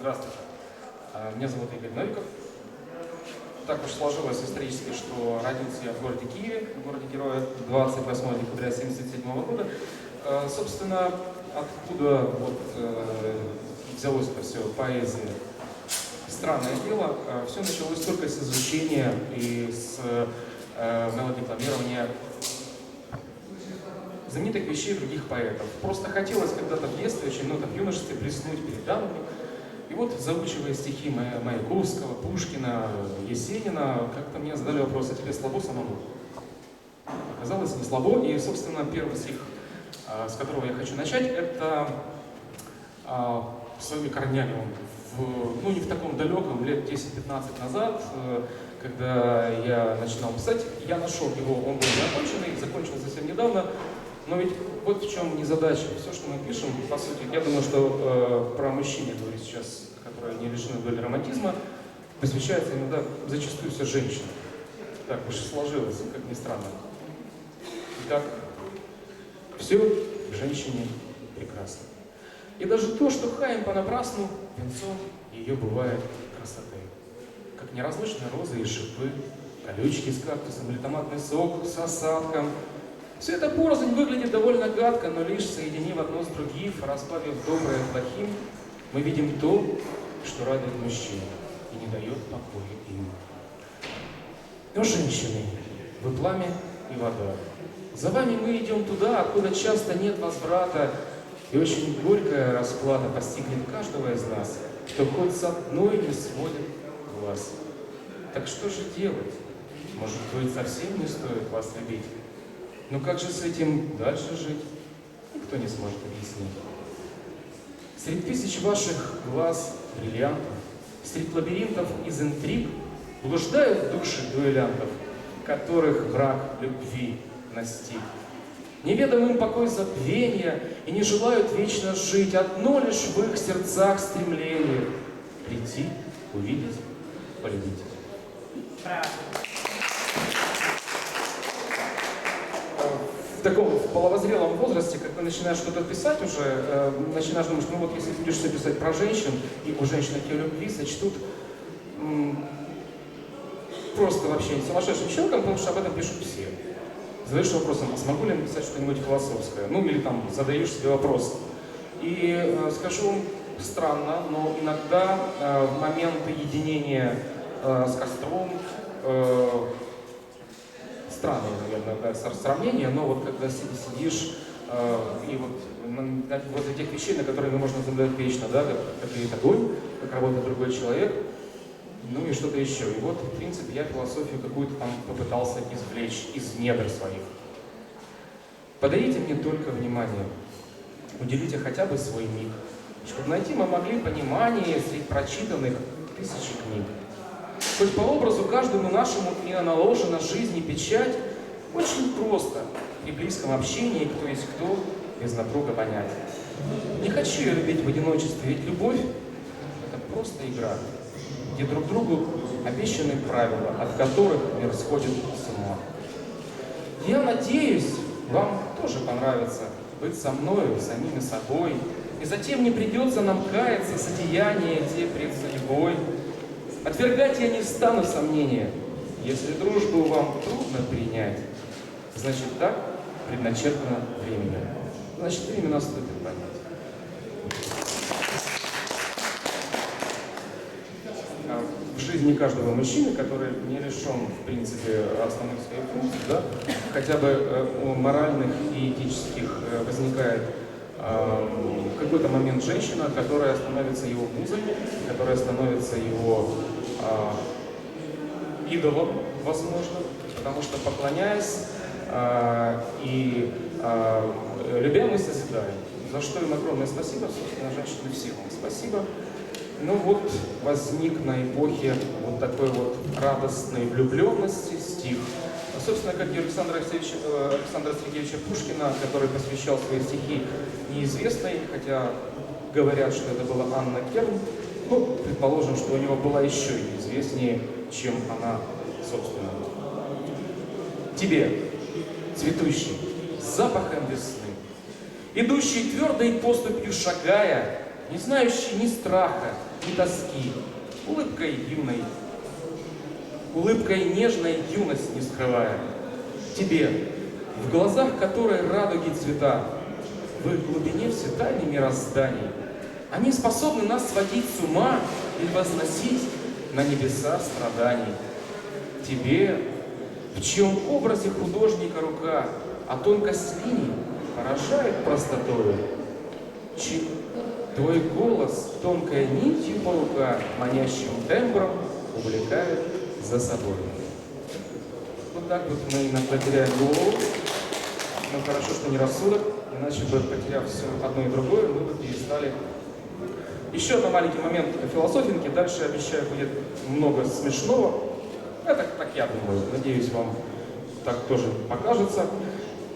Здравствуйте. А, Меня зовут Игорь Новиков. Так уж сложилось исторически, что родился я в городе Киеве, в городе Героя, 28 декабря 1977 года. А, Собственно, откуда вот э, взялось это все, поэзия. Странное дело, все началось только с изучения и с э, мелодикламирования знаменитых вещей других поэтов. Просто хотелось когда-то в детстве, очень много в юношестве, блеснуть перед дамами. И вот, заучивая стихи Мая- Маяковского, Пушкина, Есенина, как-то мне задали вопрос, а тебе слабо самому? Оказалось, не слабо. И, собственно, первый стих, а, с которого я хочу начать, это а, своими корнями. Он в, ну, не в таком далеком, лет 10-15 назад, э, когда я начинал писать, я нашел его, он был законченный, закончил совсем недавно, но ведь вот в чем незадача. Все, что мы пишем, по сути, я думаю, что э, про мужчин я говорю сейчас, которые не лишены доли романтизма, посвящается иногда зачастую все женщинам. Так уж сложилось, как ни странно. Итак, все в женщине прекрасно. И даже то, что хаем понапрасну, венцом ее бывает красоты. Как неразлучные розы и шипы, колючки с кактусом или томатный сок с осадком. Все это порознь выглядит довольно гадко, но лишь соединив одно с другим, расплавив доброе плохим, мы видим то, что радует мужчин и не дает покоя им. Но женщины, вы пламя и вода. За вами мы идем туда, откуда часто нет возврата, и очень горькая расплата постигнет каждого из нас, кто хоть с одной не сводит глаз. Так что же делать? Может быть, совсем не стоит вас любить? Но как же с этим дальше жить? Никто не сможет объяснить. Среди тысяч ваших глаз бриллиантов, среди лабиринтов из интриг блуждают души дуэлянтов, которых враг любви настиг. Неведом им покой забвения и не желают вечно жить. Одно лишь в их сердцах стремление прийти, увидеть, полюбить. В таком в половозрелом возрасте, когда начинаешь что-то писать уже, э, начинаешь думать, ну вот если будешь все писать про женщин, и у женщин такие любви, сочтут м, просто вообще не сумасшедшим человеком, потому что об этом пишут все. Задаешься вопросом, а смогу ли я написать что-нибудь философское? Ну или там задаешь себе вопрос. И э, скажу странно, но иногда э, в моменты единения э, с костром э, странное, наверное, сравнение, но вот когда си- сидишь э, и вот возле тех вещей, на которые можно наблюдать вечно, да, как, как горит как работает другой человек, ну и что-то еще. И вот, в принципе, я философию какую-то там попытался извлечь из недр своих. Подарите мне только внимание, уделите хотя бы свой миг, чтобы найти мы могли понимание среди прочитанных тысячи книг. Хоть по образу каждому нашему и наложена жизнь и печать, очень просто при близком общении кто есть кто без напруга понять. Не хочу я любить в одиночестве, ведь любовь – это просто игра, где друг другу обещаны правила, от которых мир сходит с ума. Я надеюсь, вам тоже понравится быть со мною, самими собой, и затем не придется нам каяться с одеяния те пред судьбой. Отвергать я не стану сомнения. Если дружбу вам трудно принять, значит так предначертано временем. Значит, время наступит понять. А В жизни каждого мужчины, который не лишен, в принципе, основных своих функций, да, хотя бы э, у моральных и этических э, возникает какой-то момент женщина, которая становится его музой, которая становится его э, идолом, возможно, потому что поклоняясь э, и э, любя мы созидаем. За что им огромное спасибо, собственно, женщины всем вам спасибо. Ну вот возник на эпохе вот такой вот радостной влюбленности стих. А, Собственно, как и Александра, Алексеевича, Александра Сергеевича Пушкина, который посвящал свои стихи неизвестной, хотя говорят, что это была Анна Керн, ну, предположим, что у него была еще неизвестнее, чем она, собственно. Тебе, цветущий, с запахом весны, идущий твердой поступью шагая, не знающий ни страха, ни тоски, улыбкой юной, улыбкой нежной юность не скрывая. Тебе, в глазах которой радуги цвета, в глубине все тайны мирозданий. Они способны нас сводить с ума и возносить на небеса страданий. Тебе, в чьем образе художника рука, а тонкость линий поражает простотою. Чи твой голос тонкой нитью полка, манящим тембром увлекает за собой. Вот так вот мы иногда теряем голову, но хорошо, что не рассудок, иначе бы, потеряв все одно и другое, мы бы перестали еще один маленький момент философинки, дальше, обещаю, будет много смешного. Это так я думаю, надеюсь, вам так тоже покажется.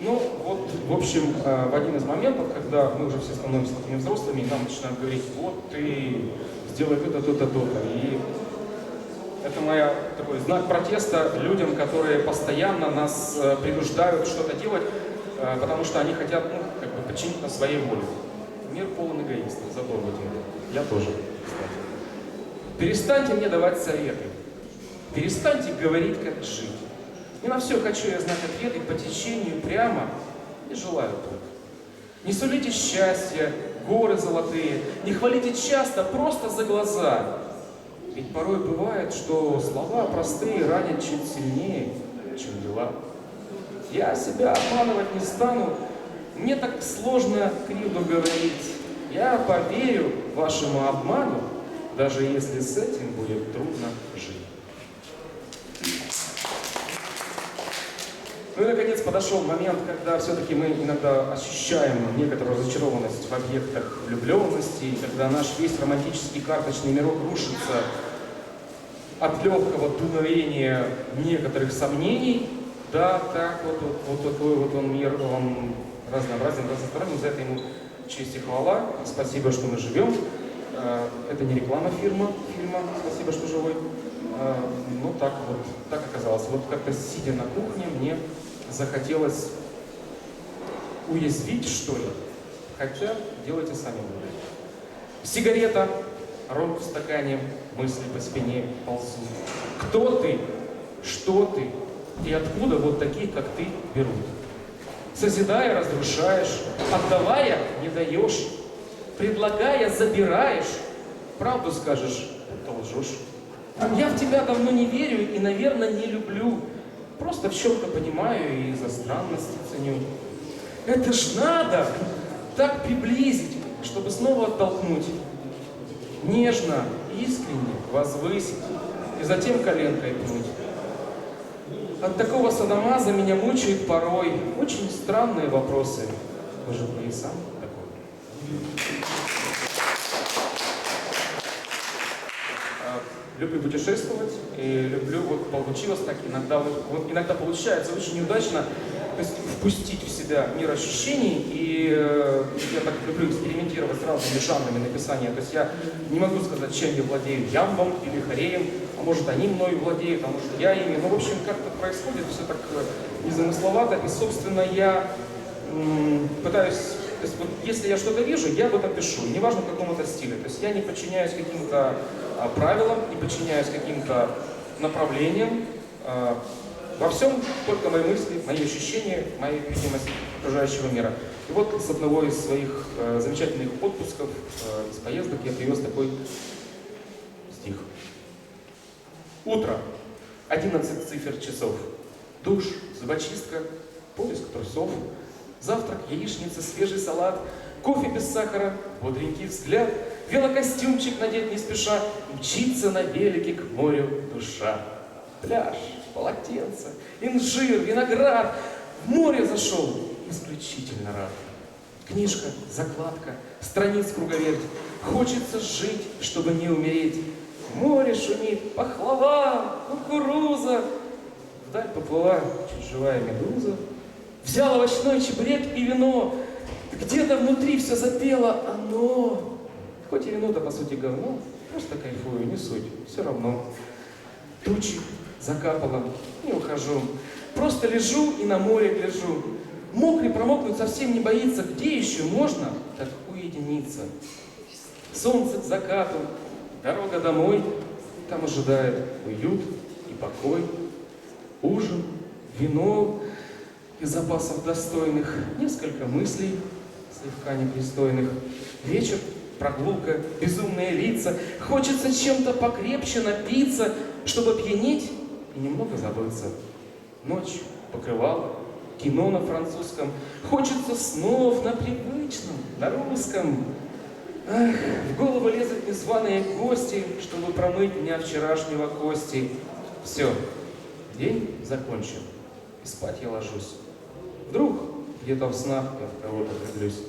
Ну, вот, в общем, э, в один из моментов, когда мы уже все становимся такими взрослыми, и нам начинают говорить, вот ты сделай то-то, то-то, то-то. И это моя такой знак протеста людям, которые постоянно нас э, принуждают что-то делать, э, потому что они хотят ну, как бы подчинить на своей воле. Мир полон эгоистов, запомните это. Я тоже, кстати. Перестаньте мне давать советы. Перестаньте говорить, как жить. Не на все хочу я знать ответы по течению прямо и желаю только. Не сулите счастья, горы золотые, не хвалите часто, просто за глаза. Ведь порой бывает, что слова простые ранят чуть сильнее, чем дела. Я себя обманывать не стану, мне так сложно кривду говорить. Я поверю вашему обману, даже если с этим будет трудно жить. Ну и, наконец, подошел момент, когда все-таки мы иногда ощущаем некоторую разочарованность в объектах влюбленности, когда наш весь романтический карточный мирок рушится от легкого дуновения некоторых сомнений. Да, так, вот, вот, вот такой вот он мир, он разнообразен, разносторонен, за это ему честь и хвала. Спасибо, что мы живем. Э, это не реклама фирма, фильма «Спасибо, что живой». Э, ну, так вот, так оказалось. Вот как-то сидя на кухне, мне захотелось уязвить, что ли. Хотя делайте сами выводы. Сигарета, ром в стакане, мысли по спине ползут. Кто ты? Что ты? И откуда вот таких, как ты, берут? Созидая, разрушаешь, отдавая, не даешь, предлагая, забираешь, правду скажешь, то лжешь. Я в тебя давно не верю и, наверное, не люблю. Просто в чем-то понимаю и за странности ценю. Это ж надо так приблизить, чтобы снова оттолкнуть. Нежно, искренне возвысить и затем коленкой пнуть. От такого садомаза меня мучают порой очень странные вопросы. Может, вы и сам такой? люблю путешествовать и люблю, вот получилось так, иногда, вот, иногда получается очень неудачно, то есть впустить в себя мир ощущений, и э, я так люблю экспериментировать с разными жанрами написания, то есть я не могу сказать, чем я владею, ямбом или хореем, а может они мной владеют, а может я ими, ну в общем как-то происходит все так э, незамысловато, и собственно я пытаюсь то есть вот если я что-то вижу, я об этом пишу, неважно в каком это стиле. То есть я не подчиняюсь каким-то а, правилам, не подчиняюсь каким-то направлениям. А, во всем только мои мысли, мои ощущения, моя видимость окружающего мира. И вот с одного из своих э, замечательных отпусков, э, из поездок, я привез такой стих. Утро. 11 цифр часов. Душ, зубочистка, поиск трусов, Завтрак, яичница, свежий салат, кофе без сахара, бодренький взгляд, велокостюмчик надеть не спеша, мчится на велике к морю душа. Пляж, полотенце, инжир, виноград. В море зашел, исключительно рад. Книжка, закладка, страниц круговерть. Хочется жить, чтобы не умереть. Море шумит, пахлава, кукуруза. Вдаль поплыла чуть живая медуза. Взял овощной чебурек и вино. Где-то внутри все запело оно. Хоть и вино-то, по сути, говно, просто кайфую, не суть, все равно. Тучи закапало, не ухожу. Просто лежу и на море гляжу. Мокрый промокнуть совсем не боится. Где еще можно так уединиться? Солнце к закату, Дорога домой, там ожидает уют и покой, ужин, вино из запасов достойных, несколько мыслей, слегка непристойных, вечер, прогулка, безумные лица, хочется чем-то покрепче напиться, чтобы пьянеть и немного забыться. Ночь, покрывало, кино на французском, хочется снов на привычном, на русском. Ах, в голову лезут незваные гости, чтобы промыть дня вчерашнего кости. Все, день закончен, и спать я ложусь. Вдруг где-то в снах я в кого-то влюблюсь.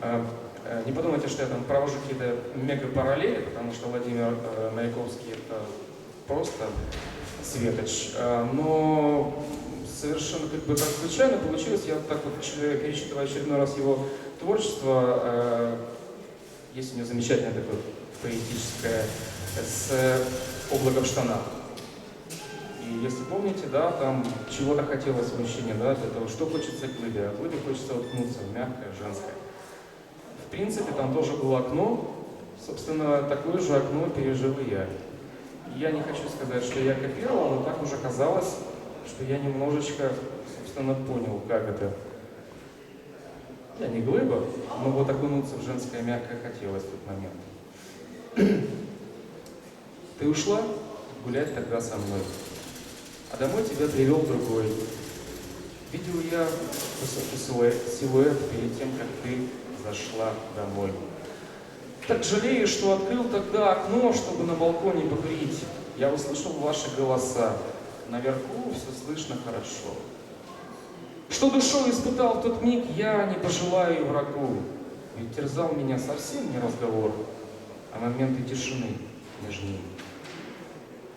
А, э, Не подумайте, что я там провожу какие-то мега-параллели, потому что Владимир э, Маяковский это просто светоч. А, Но как бы так случайно получилось, я вот так вот перечитывая очередной раз его творчество, э, есть у него замечательное такое поэтическое с облаком в штанах. И если помните, да, там чего-то хотелось мужчине, да, для того, что хочется глыбе, а глыбе хочется уткнуться в мягкое, женское. В принципе, там тоже было окно, собственно, такое же окно пережил и я. Я не хочу сказать, что я копировал, но так уже казалось, что я немножечко, собственно, понял, как это. Я не глыба, но вот окунуться в женское мягкое хотелось в тот момент. Ты ушла гулять тогда со мной, а домой тебя привел другой. Видел я высокий силуэт, силуэт перед тем, как ты зашла домой. Так жалею, что открыл тогда окно, чтобы на балконе покурить. Я услышал ваши голоса. Наверху все слышно хорошо. Что душой испытал в тот миг, я не пожелаю врагу. Ведь терзал меня совсем не разговор, а моменты тишины ними.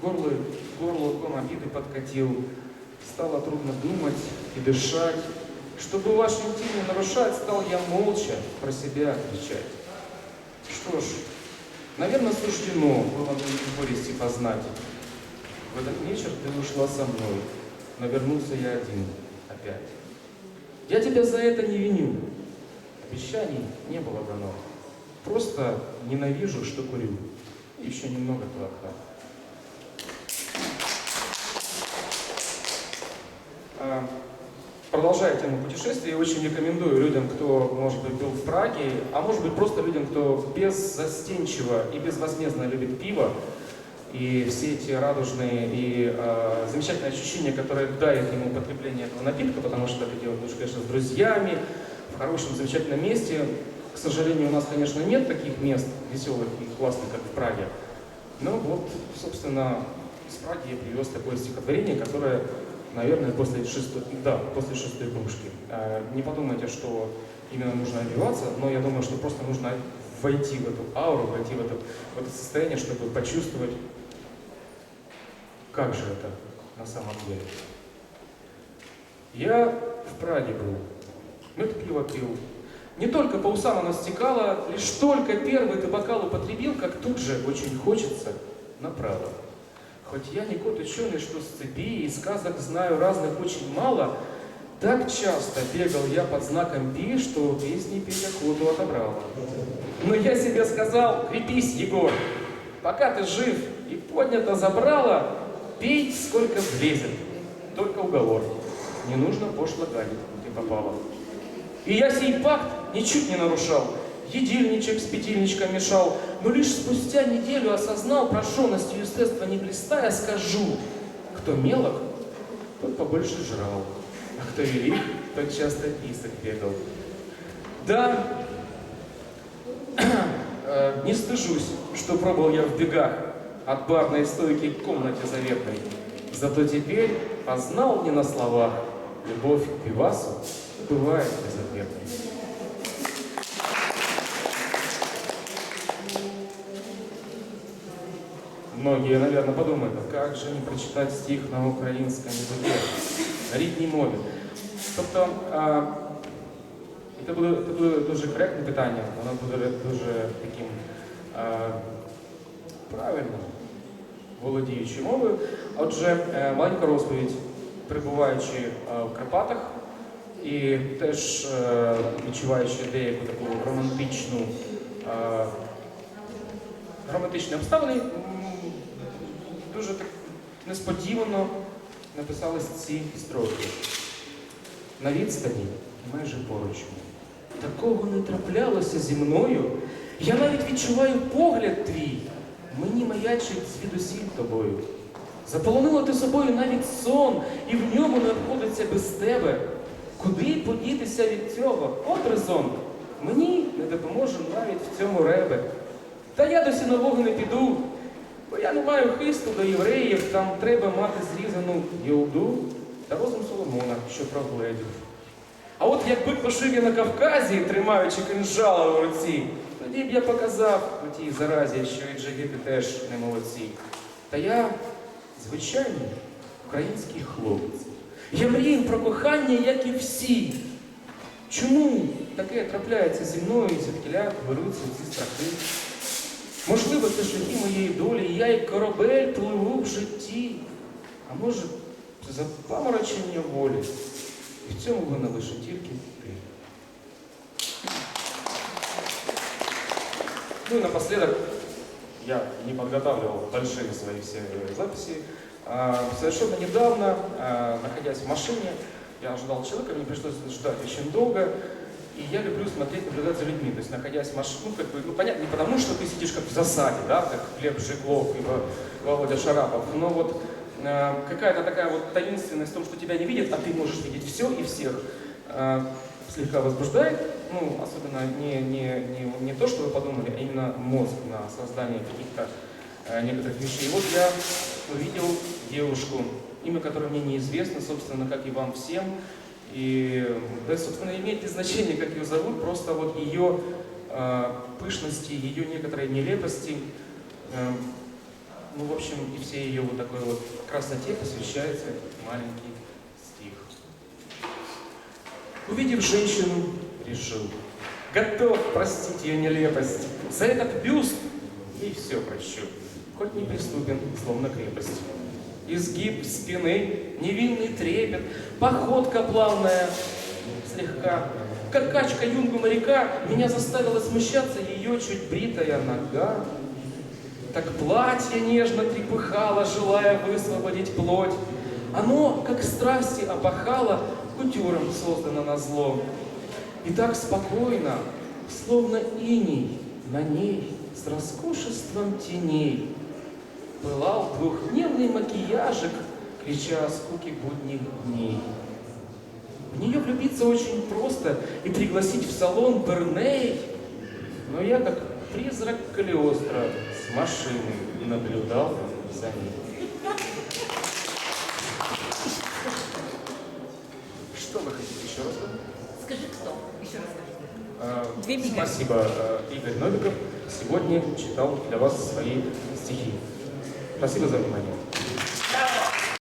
Горло, горло ком обиды подкатил, стало трудно думать и дышать. Чтобы ваш интим не нарушать, стал я молча про себя отвечать. Что ж, наверное, суждено было мне горести познать. В этот вечер ты ушла со мной, но вернулся я один опять. Я тебя за это не виню. Обещаний не было дано. Просто ненавижу, что курю. Еще немного плохо. А, Продолжая тему путешествий, очень рекомендую людям, кто, может быть, был в Праге, а может быть, просто людям, кто беззастенчиво и безвозмездно любит пиво, и все эти радужные и э, замечательные ощущения, которые дает ему употребление этого напитка, потому что это делать лучше, конечно, с друзьями, в хорошем, замечательном месте. К сожалению, у нас, конечно, нет таких мест веселых и классных, как в Праге. Но вот, собственно, из Праги я привез такое стихотворение, которое, наверное, после шестой, да, после шестой кружки. Э, Не подумайте, что именно нужно одеваться, но я думаю, что просто нужно войти в эту ауру, войти в это, в это состояние, чтобы почувствовать, как же это на самом деле. Я в Праге был, мед пиво пил. Не только по усам оно стекало, лишь только первый ты бокал употребил, как тут же очень хочется направо. Хоть я не кот ученый, что с цепи и сказок знаю разных очень мало, так часто бегал я под знаком пи, что песни петь охоту отобрала. Но я себе сказал, крепись, Егор, пока ты жив и поднято забрала, пей сколько влезет, только уговор. Не нужно пошло гадить, где попало. И я сей пакт ничуть не нарушал. Едильничек с петельничком мешал. Но лишь спустя неделю осознал, прошенностью естества не блистая, скажу, кто мелок, тот побольше жрал, а кто велик, тот часто писок бегал. Да, э, не стыжусь, что пробовал я в бегах от барной стойки к комнате заветной. Зато теперь познал не на словах, любовь к пивасу бывает безответной. Многие, наверное, подумают, а как же не прочитати стих на українському язикі, на рідній мові. Тобто, а, це буде, це буде дуже коректне питання, воно буде дуже таким а, правильним, Володіючи мовою. Отже, е, маленька розповідь, перебуваючи е, в Карпатах, і теж е, відчуваючи деяку таку романтичну, романтичні обставини, дуже так несподівано написались ці строки. На відстані майже поруч. Такого не траплялося зі мною. Я навіть відчуваю погляд твій. Мені маячить звідусіль тобою. Заполонила ти собою навіть сон, і в ньому не обходиться без тебе. Куди подітися від цього? От резон. Мені не допоможе навіть в цьому ребе. Та я до сінового не піду, бо я не маю хисту до євреїв, там треба мати зрізану Єуду та розум Соломона, що прогледів. А от якби пожив я на Кавказі, тримаючи кинжала в руці, тоді б я показав у тій заразі, що і джигити теж не молодці. Та я звичайний український хлопець. Я мрію про кохання, як і всі. Чому таке трапляється зі мною і звідкіля беруться ці страхи? Можливо, це шляхи моєї долі, і я як корабель пливу в житті. А може, це запаморочення волі. І в цьому вона лише тільки Ну и напоследок, я не подготавливал большие свои все записи. А, Совершенно недавно, а, находясь в машине, я ожидал человека, мне пришлось ждать очень долго. И я люблю смотреть, наблюдать за людьми. То есть, находясь в машине, ну, как бы, ну, понятно, не потому, что ты сидишь как в засаде, да, как Глеб Жиглов и Володя Шарапов, но вот э, какая-то такая вот таинственность в том, что тебя не видят, а ты можешь видеть все и всех, э, слегка возбуждает. Ну, особенно не, не, не, не то, что вы подумали, а именно мозг на создание каких-то э, некоторых вещей. Вот я увидел девушку, имя которой мне неизвестно, собственно, как и вам всем. И, да, собственно, имеет ли значение, как ее зовут, просто вот ее э, пышности, ее некоторой нелепости, э, ну, в общем, и всей ее вот такой вот красоте посвящается маленький стих. Увидев женщину, решил, готов простить ее нелепость. За этот бюст ей все прощу, хоть неприступен, словно крепость. Изгиб спины, невинный трепет, походка плавная, слегка. Как качка юнгу моряка, меня заставила смущаться ее чуть бритая нога. Так платье нежно трепыхало, желая высвободить плоть. Оно, как страсти опахало, кутюром создано на зло. И так спокойно, словно иней, на ней с роскошеством теней пылал двухдневный макияжик, крича о скуке будних дней. В нее влюбиться очень просто и пригласить в салон Берней. Но я, как призрак Калиостро, с машины наблюдал за ней. Что вы хотите еще раз? Скажи, кто? Еще раз скажи. А, Две минуты. Спасибо, э, Игорь Новиков. Сегодня читал для вас свои стихи. Спасибо за внимание.